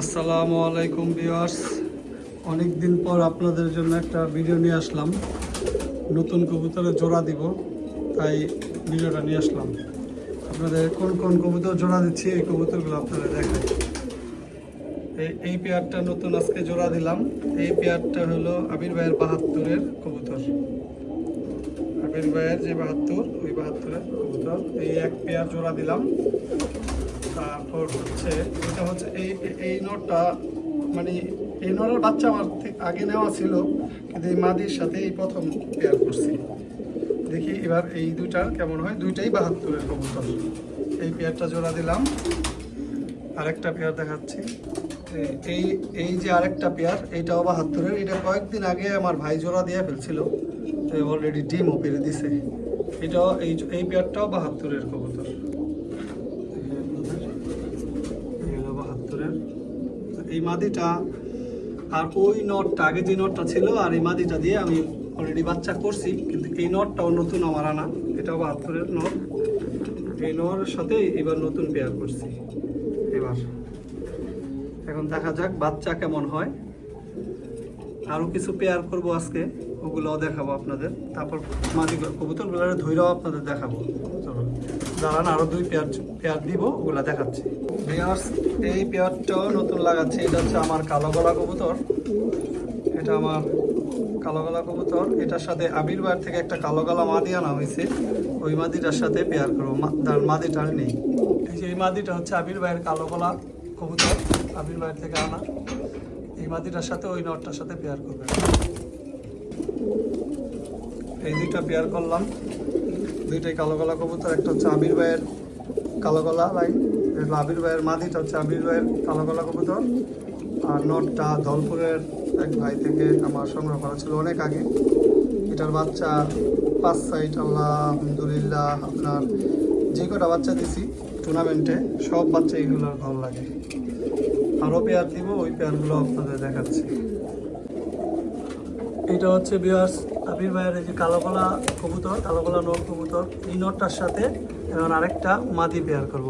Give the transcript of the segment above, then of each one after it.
আসসালামু আলাইকুম ভিউয়ার্স। অনেক দিন পর আপনাদের জন্য একটা ভিডিও নিয়ে আসলাম। নতুন কবুতরে জোড়া দিব, তাই ভিডিওটা নিয়ে আসলাম। আপনাদের কোন কোন কবুতর জোড়া দিচ্ছি, এই কবুতরগুলো আপনারা দেখেন এই এই পেয়ারটা নতুন আজকে জোড়া দিলাম। এই পেয়ারটা হলো আবির ভাইয়ের বাহাত্তরের কবুতর। আবির ভাইয়ের যে বাহাত্তর, ওই বাহাত্তরের কবুতর। এই এক পেয়ার জোড়া দিলাম। তারপর হচ্ছে এটা হচ্ছে এই, এই- নোটটা মানে এই নোটের বাচ্চা আমার আগে নেওয়া ছিল, কিন্তু এই মাদির সাথে এই প্রথম পেয়ার করছি। দেখি এবার এই দুইটার কেমন হয়। দুইটাই বাহাত্তরের কবুতর। এই পেয়ারটা জোড়া দিলাম। আরেকটা পেয়ার দেখাচ্ছি। এই এই যে আরেকটা পেয়ার এইটাও বাহাত্তরের। এটা কয়েকদিন আগে আমার ভাই জোড়া দিয়ে ফেলছিল। তো অলরেডি ডিমও পেরে দিছে। এটাও, এই এই পেয়ারটাও বাহাত্তরের কবুতর এই হলো বাহাত্তরের এই মাদিটা আর ওই নটটা, আগে যে নটটা ছিল আর এই মাদিটা দিয়ে আমি অলরেডি বাচ্চা করছি, কিন্তু এই নটটাও নতুন আমার আনা। এটাও বাহাত্তরের নট। এই নর সাথে এবার নতুন পেয়ার করছি। এবার। এখন দেখা যাক বাচ্চা কেমন হয়। আরও কিছু পেয়ার করব আজকে, ওগুলোও দেখাবো আপনাদের। তারপর মাদি কবুতরগুলো ধৈরাও আপনাদের দেখাবো। দাঁড়ান আরও দুই পেয়ার পেয়ার দিব, ওগুলা দেখাচ্ছি। পেয়ার্স এই পেয়ারটাও নতুন লাগাচ্ছি, এটা হচ্ছে আমার কালো গলা কবুতর। এটা আমার কালো গলা কবুতর। এটার সাথে আবির বার থেকে একটা কালো গলা মাদি আনা হয়েছে। ওই মাদিটার সাথে পেয়ার করব। তার মাদিটা নেই। এই যে এই মাদিটা হচ্ছে আবির ভাইয়ের কালো গলা কবুতর, আবির ভাইয়ের থেকে আনা। মাদিটার সাথে ওই নটটার সাথে পেয়ার করবেন। এই দুইটা পেয়ার করলাম। দুইটাই কালো গলা কবুতর, একটা হচ্ছে আবির ভাইয়ের কালো গলা লাইন আবির ভাইয়ের মাদিটা হচ্ছে আবির ভাইয়ের কালো গলা কবুতর। আর নটটা ধলপুরের এক ভাই থেকে আমার সংগ্রহ করা ছিল অনেক আগে। এটার বাচ্চা পাঁচ সাইট আল্লাহ আলহামদুলিল্লাহ আপনার যে কটা বাচ্চা দিছি টুর্নামেন্টে সব বাচ্চা এগুলোর ভালো লাগে। আরও পেয়ার দিব, ওই পেয়ারগুলো আপনাদের দেখাচ্ছি। এটা হচ্ছে বিয়ার্স আবির ভাইয়ের এই যে কালো গলা কবুতর, কালো গলা নর কবুতর, এই নটটার সাথে এখন আরেকটা মাদি পেয়ার করব।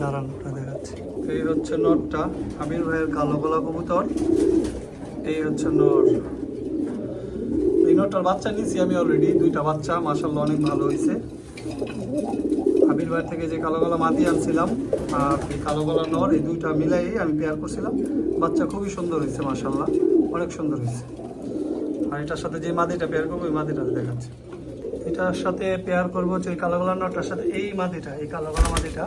দাঁড়ান দেখাচ্ছি। এই হচ্ছে নটটা আবির ভাইয়ের কালো গলা কবুতর, এই হচ্ছে নর। এই নটটার বাচ্চা নিয়েছি আমি অলরেডি দুইটা বাচ্চা মাসাল্লাহ অনেক ভালো হয়েছে আবির থেকে যে কালো গলা মাদি আনছিলাম, আর কালো গলা নর, এই দুইটা মিলাই আমি পেয়ার করছিলাম। বাচ্চা খুবই সুন্দর হয়েছে মাসাল্লাহ অনেক সুন্দর হয়েছে। আর এটার সাথে যে মাদিটা পেয়ার করব, ওই মাদিটা দেখাচ্ছে। এটার সাথে পেয়ার করব হচ্ছে কালো গলা নটার সাথে এই মাদিটা এই কালো গলা মাদিটা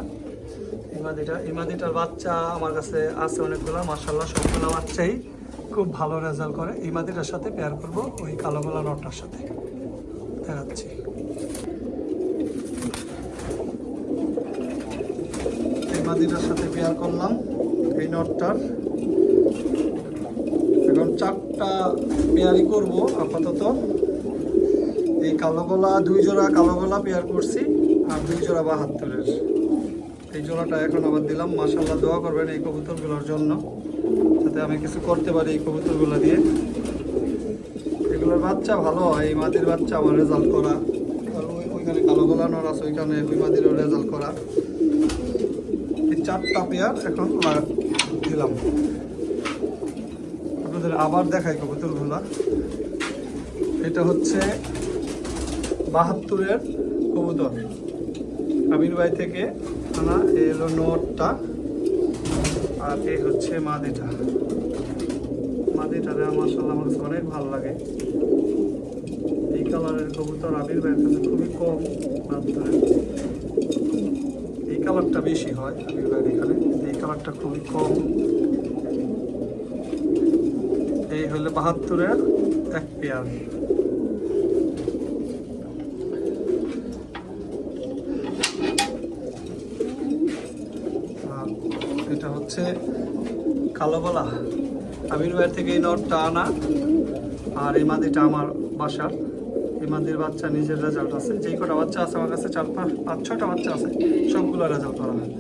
এই মাদিটা এই মাদিটার বাচ্চা আমার কাছে আছে অনেকগুলো মার্শাল্লাহ সবগুলো বাচ্চাই খুব ভালো রেজাল্ট করে। এই মাদিটার সাথে পেয়ার করব, ওই কালো গলা নটার সাথে। দেখাচ্ছি। এই সাথে পেয়ার করলাম এই নটটার। এখন চারটা পেয়ারি করব আপাতত। এই কালো গলা, দুই জোড়া কালো গলা পেয়ার করছি, আর দুই জোড়া বাহাত্তরের। এই জোড়াটা এখন আবার দিলাম। মাসাল্লাহ দোয়া করবেন এই কবুতরগুলোর জন্য, যাতে আমি কিছু করতে পারি এই কবুতরগুলো দিয়ে। এগুলোর বাচ্চা ভালো হয়, এই মাটির বাচ্চা আমার রেজাল্ট করা। ওইখানে কালো গলা নর আছে ওইখানে ওই মাটিরও রেজাল্ট করা। চারটা পেয়ার এখন দিলাম আপনাদের আবার দেখাই কবুতরগুলা। এটা হচ্ছে বাহাত্তরের কবুতর। আমির ভাই থেকে আনা এই হলো নোটটা। আর এই হচ্ছে মাদিটা। মাদিটারে আমার সাল্লাহ আমার অনেক ভালো লাগে। এই কালারের কবুতর আবির ভাইয়ের কাছে খুবই কম এই কালারটা বেশি হয় ভাইয়ের এখানে, এই কালারটা খুবই কম। এই হলো বাহাত্তরের এক পেয়ার। এটা হচ্ছে কালো গলা আমির ভাইয়ের থেকে এই নটটা আনা, আর এই মাদিটা আমার বাসার। এই বাচ্চা, নিজের রেজাল্ট আছে। যেই কটা বাচ্চা আছে আমার কাছে চার পাঁচ পাঁচ ছটা বাচ্চা আছে, সবগুলো রেজাল্ট করা হয়।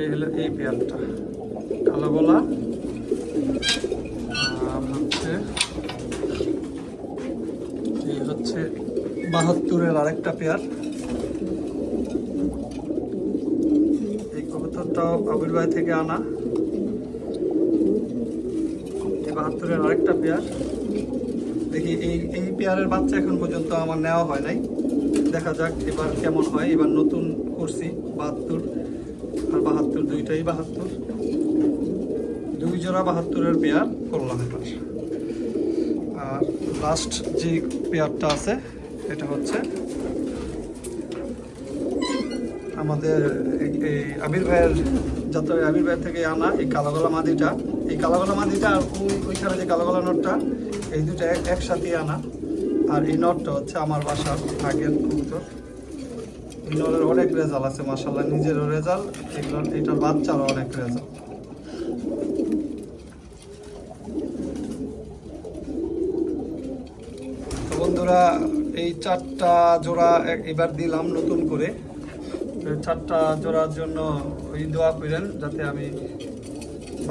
এই হলো এই পেয়ারটা। কালো গলা হচ্ছে এই হচ্ছে বাহাত্তরের আরেকটা পেয়ার। এই কবুতর বাহাত্তরটাও আবির ভাই থেকে আনা। এই বাহাত্তরের আরেকটা পেয়ার। দেখি, এই এই পেয়ারের বাচ্চা এখন পর্যন্ত আমার নেওয়া হয় নাই। দেখা যাক এবার কেমন হয়। এবার নতুন করছি, বাহাত্তর আর বাহাত্তর দুইটাই বাহাত্তর। দুই জোড়া বাহাত্তরের পেয়ার করলাম এবার। আর লাস্ট যে পেয়ারটা আছে, এটা হচ্ছে আমাদের এই- আবির ভাইয়ের যাত্রা আবির ভাইয়ের থেকে আনা এই কালোগলা মাদিটা। এই কালোগলা মাদিটা আর ওই ওইখানে যে কালোগলা নটটা, এই দুটো এক একসাথে আনা। আর এই নটটা হচ্ছে আমার বাসার আগের কবুতর এই নটের অনেক রেজাল্ট আছে মাসাল্লাহ নিজেরও রেজাল্ট এগুলোর এটার বাচ্চারও অনেক রেজাল্ট। বন্ধুরা, এই চারটা জোড়া এবার দিলাম নতুন করে। চারটা জোড়ার জন্য ওই দোয়া করেন যাতে আমি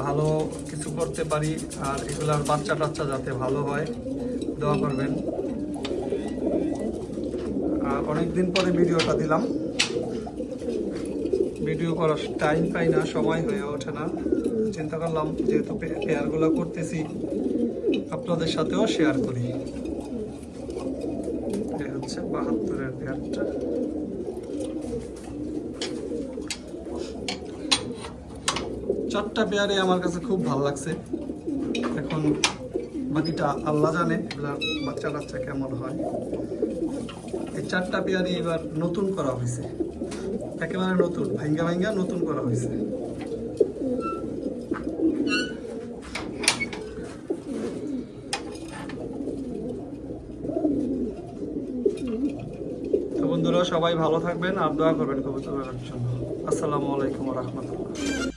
ভালো কিছু করতে পারি আর এগুলার বাচ্চা টাচ্চা যাতে ভালো হয়। দোয়া করবেন। আর অনেকদিন পরে ভিডিওটা দিলাম। ভিডিও করার টাইম পাই না, সময় হয়ে ওঠে না। চিন্তা করলাম যেহেতু পেয়ারগুলো করতেছি, আপনাদের সাথেও শেয়ার করি। হচ্ছে বাহাত্তরের পেয়ারটা চারটা পেয়ারে আমার কাছে খুব ভালো লাগছে। এখন বাকিটা আল্লাহ জানে বাচ্চা কাচ্চা কেমন হয়। এই চারটা পেয়ারে এবার নতুন করা হয়েছে। একেবারে নতুন ভাঙ্গা ভাঙ্গা নতুন করা হয়েছে। বন্ধুরা, সবাই ভালো থাকবেন আর দোয়া করবেন কবুতরের জন্য। আসসালামু আলাইকুম রহমতুল্লাহ।